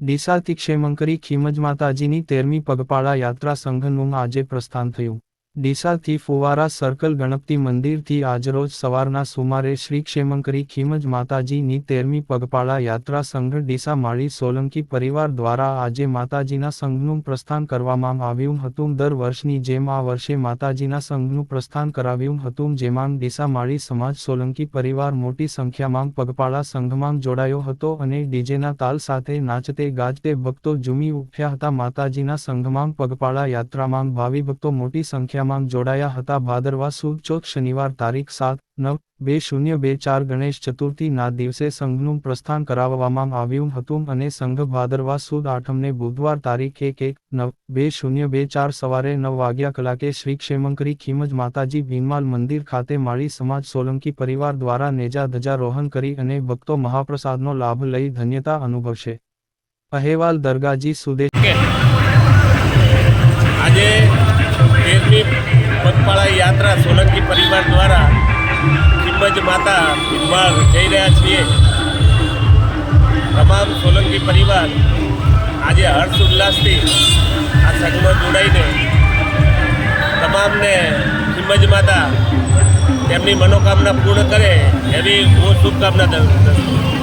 ડીસાથી ક્ષેમંકરી ખીમજ માતાજીની તેરમી પગપાળા યાત્રા સંઘનું આજે પ્રસ્થાન થયું. ડીસાથી ફુવારા સર્કલ ગણપતિ મંદિરથી આજરોજ સવારના સુમારે શ્રી ક્ષેમંકરી ખીમજ માતાજીની તેરમી પગપાળા યાત્રા સંઘ ડીસા માળી સોલંકી પરિવાર દ્વારા આજે માતાજીના સંઘનું પ્રસ્થાન કરવામાં આવ્યું હતું. દર વર્ષની જેમ આ વર્ષે માતાજીના સંઘનું પ્રસ્થાન કરાવ્યું હતું, જેમાં ડીસા માળી સમાજ સોલંકી પરિવાર મોટી સંખ્યામાં પગપાળા સંઘમાં જોડાયો હતો અને ડીજેના તાલ સાથે નાચતે, ગાજતે, ભક્તો ઝૂમી ઉઠ્યા હતા. માતાજીના સંઘમાં પગપાળા યાત્રામાં ભાવિ ભક્તો મોટી સંખ્યામાં જોડાયા હતા. ભાદરવા સુદ ચોથ શનિવાર તારીખ સાત, નવ, બે શૂન્ય બે ચાર ગણેશ ચતુર્થીના દિવસે સંઘનું પ્રસ્થાન કરાવવામાં આવ્યું હતું અને સંઘ ભાદરવા સુદ આઠમને બુધવાર તારીખ એક એક, નવ, બે શૂન્ય બે ચાર સવારે નવ વાગ્યા કલાકે શ્રી ક્ષેમંકરી ખીમજ માતાજી ભીમાલ મંદિર ખાતે માળી સમાજ સોલંકી પરિવાર દ્વારા નેજા ધજારોહણ કરી અને ભક્તો મહાપ્રસાદનો લાભ લઈ ધન્યતા અનુભવશે. અહેવાલ દરગાજી સુદેશ આજે યાત્રા સોલંકી પરિવાર દ્વારા કિંમજ માતા ભીમવાળ જઈ રહ્યા છીએ. તમામ સોલંકી પરિવાર આજે હર્ષ ઉલ્લાસથી આ સંઘમાં જોડાઈને તમામને કિંમજ માતા તેમની મનોકામના પૂર્ણ કરે એવી હું શુભકામના દઉં છું.